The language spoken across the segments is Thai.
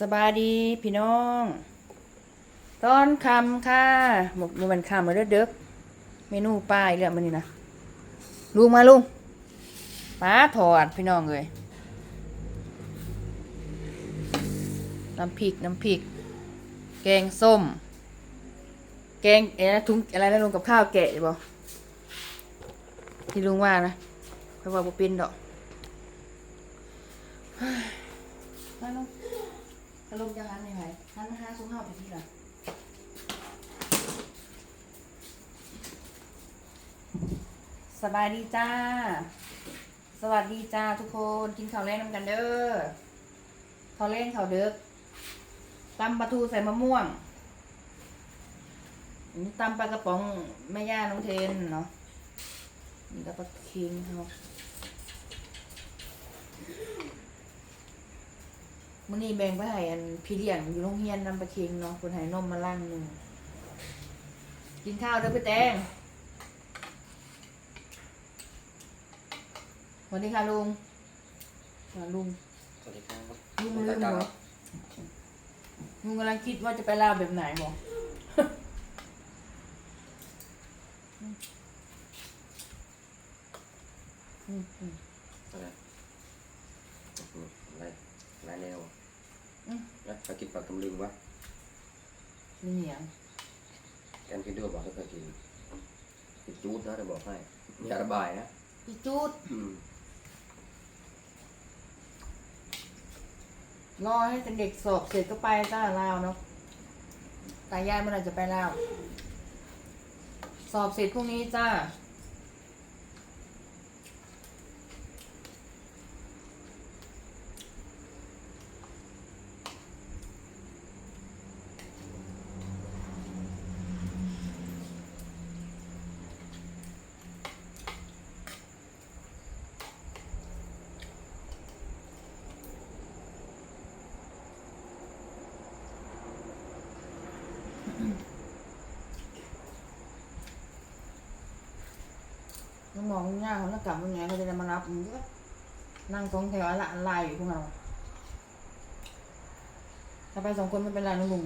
สบายดีพี่น้อง ตอนคำค่ะหมกมันคำมาเด้อเด็กเมนูป้ายเรื่องมันนี่นะลุงมาลุงป้าถอดพี่น้องเลยน้ำพริกน้ำพริก แกงส้ม แกงอะไรนะทุงอะไรนะลุงกับข้าวแกะบ่ที่ลุงว่านะเพราะว่าบ่เป็นดอกมาลุง มาลุงจะหันยังไงหันมาหาซุ้มห้าไปที่ละสบายดีจ้า สวัสดีจ้าทุกคน กินข้าวแรงน้ำกันเด้อข้าวแรงข้าวเด้อตำปลาทูใส่มะม่วงนี่ตำปลากระป๋องแม่ย่าน้องเทนเนาะนี่ก็ปลาเค็งเขา มื่อนี้แบ่งไปให้อันพี่เลี้ยงอยู่โรงเรียนนำไปเค็งเนาะคนให้นมมาลั่งหนึ่งกินข้าวเด้อพี่แตงสวัสดีค่ะลุงอ่าลุงสวัสดีครับลุงลืมเหรอลุงกำลังคิดว่าจะไปลาวแบบไหนบอกอืมอืม อะไรอะไรอะไรแนว อืม นะไปกินปลากำลึงวะนี่เหนียงแกนกินด้วยบอกให้เคยกินกินจูดนะจะบอกให้อย่าระบายนะพี่จูดอืมรอให้เด็กสอบเสร็จก็ไปจ้าลาวเนาะตายายเมื่อไหร่จะไปลาว สอบเสร็จพรุ่งนี้จ้า น้องมองหน้าเขาแล้วกลับยังไงเขาจะได้มารับมึงก็นั่งสองแถวละอันลายอยู่พวกเราถ้าไปสองคนไม่เป็นไรนะลุง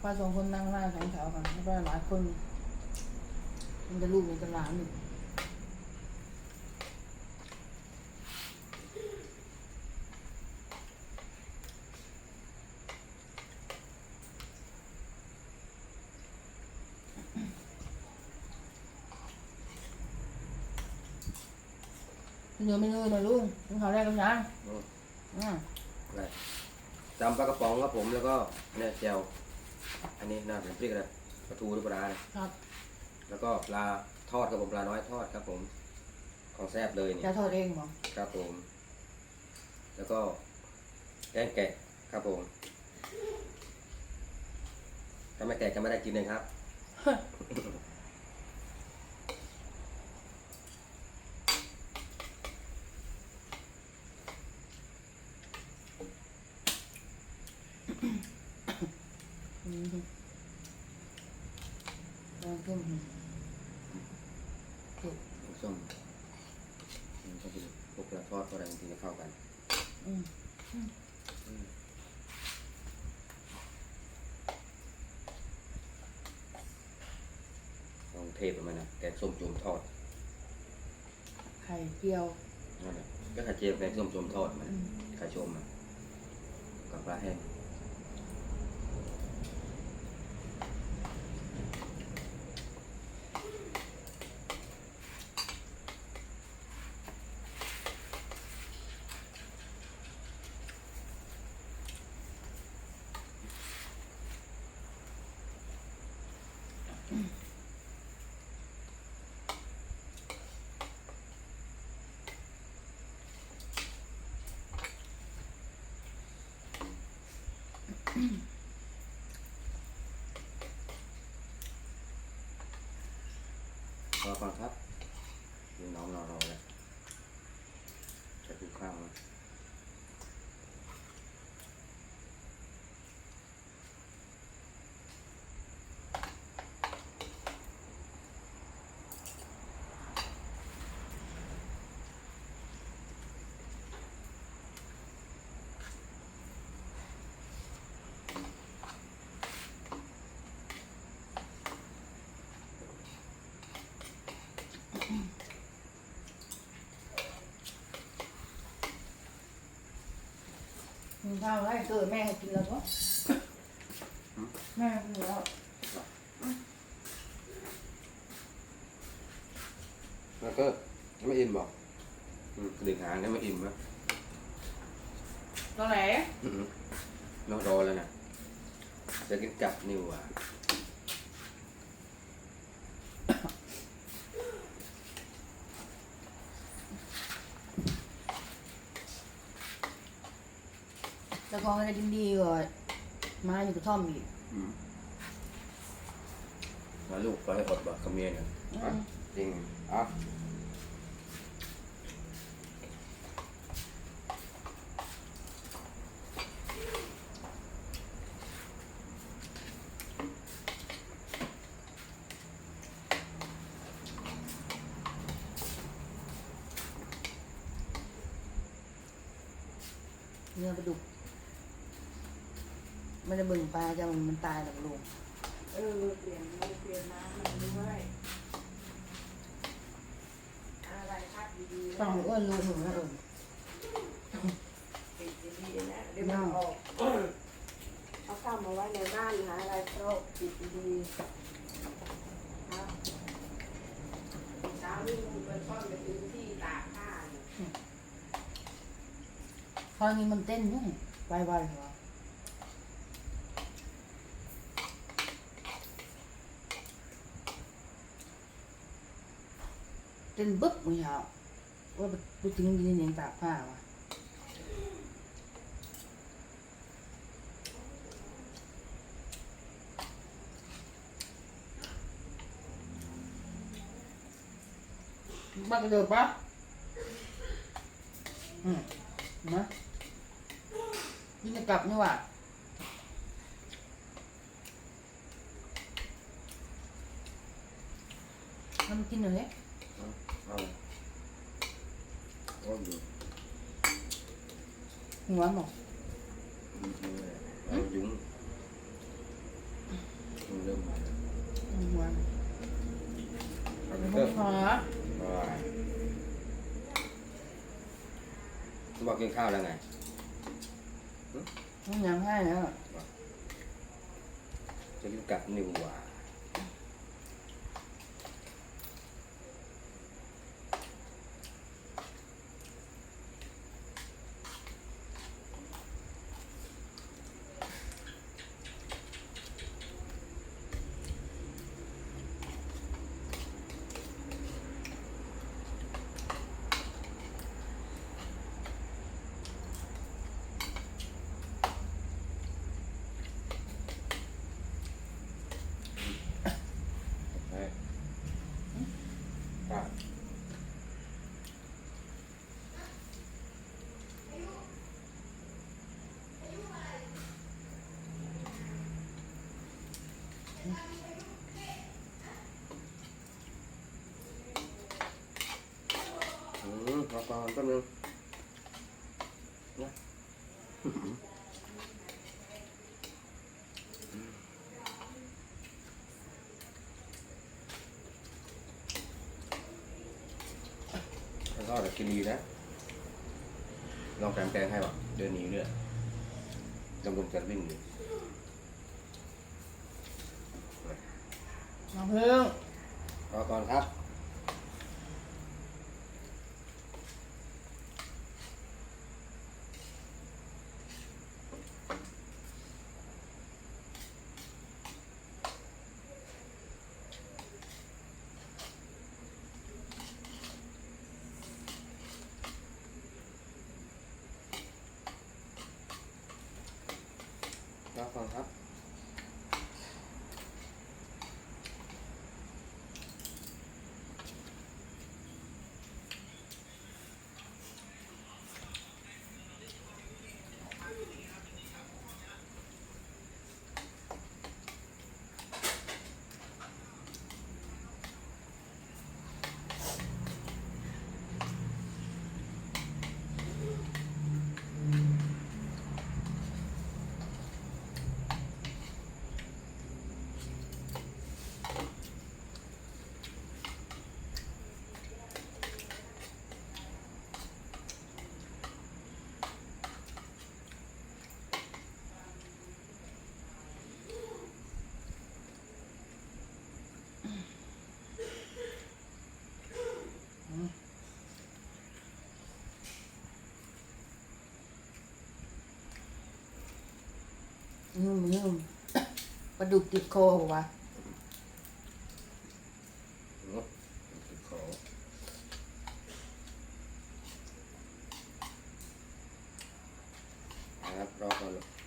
ไปสองคนนั่งหน้าสองแถวกันไม่เป็นไรหลายคน มันจะลูกมันจะหลานอยู่ เนื้อไม่เนื้อนะลุงลุงเขาได้กันยังอืม อืมอะไรจำปลากระป๋องครับผมแล้วก็เนี่ยแจวอันนี้น่าเป็นพริกอะไรปลาทูหรือปลาร้าเนี่ยครับแล้วก็ปลาทอดครับผมปลาน้อยทอดครับ ผมของแซ่บเลยเนี่ย จะทอดเองเหรอครับผม แล้วก็แกงแกะครับผม ถ้าไม่แกะก็ไม่ได้กินเลยครับ อืมล องขึ้นถูกน้ำส้มมันก็เป็นพวกปลาทอดอะไรจริงๆก็เข้ากัน อืมลองเทปมันนะแกงส้มจุ่มทอดไข่เจียวนั่นแหละก็ไข่เจียวแกงส้มจุ่มทอดมันอืมไข่ชมมันกับปลาแห้ง ก่อนครับน้องรอรอแล้วจะดูข้าวนะ กินข้าวไว้เกิดแม่ให้กินแล้วก็แม่ให้กินแล้วแล้วก็ไม่อิ่มบอกอืมกระดึกหางเนี่ยไม่อิ่มนะตอนไหนอืมน้องรอแล้วนะจะกินกลับนี่หว่า คองอะไรกินดีกว่ามาอยู่กระท่อมอีกอืมมาลูกไปให้อดบอกกับเมียเนี่ยอะจริงอะเนื้อปลาดุก ไม่ได้เบิ่งปลาจะมันมันตายหรอกลุงเออเปลี่ยนมือเปลี่ยนน้ำมันด้วยอะไรพัดดีๆต้องให้อ้วนลุงหนูนะเออปิดดีๆนะเดี๋ยวมันออกเอาเข้ามาไว้ในบ้านหาอะไรโต๊ะปิดดีๆครับเช้านี้มึงไปป้อนไปถึงที่ตากผ้าเนี่ยพอนี้มันเต้นนู่นไปไปเหรอเต้นบึ๊บมึงเหรอว่าไปถึงยืนยังตากผ้าวะบ้ากระเดิบปะอืมนะยิ่งจะกลับนี่หว่าทำกินหน่อย เลย เอาเอาอยู่ หัวหมอก อืมนี่แหละเอายุ้งยุ้งเริ่มมาแล้ว หัว เอา หั เพิ่ ว ม ขา ไปบอกกินข้าวแล้วไง มันยังให้แล้ว จะกินกลับนี่หว่า เ อืมรอก่อนแป๊บนึงนะแล้วก็แบบกินดีนะ ลองแปลงแปลงให้ป่ะเดินหนีเรื่อยจำลงจะวิ่งอยู่น้องเพิ่งรอก่อนครับ รอก่อนครับ นุ่มนุ่มปลาดุกติดคอหัวะเนาะติดของนะครับรอก่อน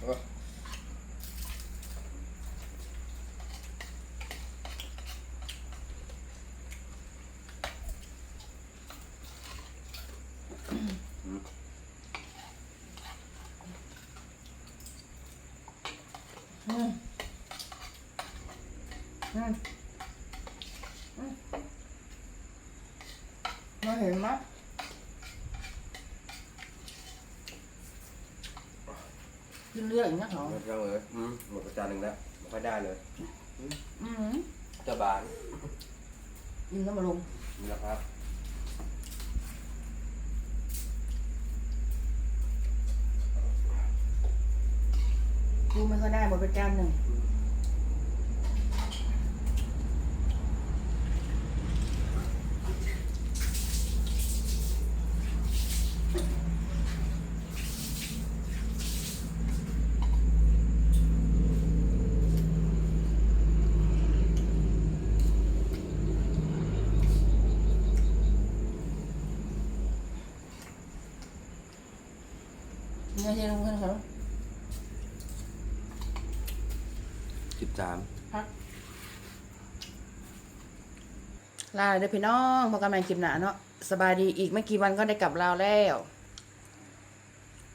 ลูกแจ๊บโอ้ อืมอืมอืมมาเห็นไหม กินเลือดอีกนะเหรอหมดแล้วเลยอืมหมดประจานหนึ่งแล้วไม่ค่อยได้เลยอืมเจะบานยิงแล้วมาลงนี่แหละครับกูไม่ค่อยได้หมดเป็นจานหนึ่ง นี่ใช่ลุงขึ้นเขาสิบสามลาเลยเด้อพี่น้องพบกันใหม่คลิปหน้าเนาะสบายดีอีกไม่กี่วันก็ได้กลับลาวแล้ว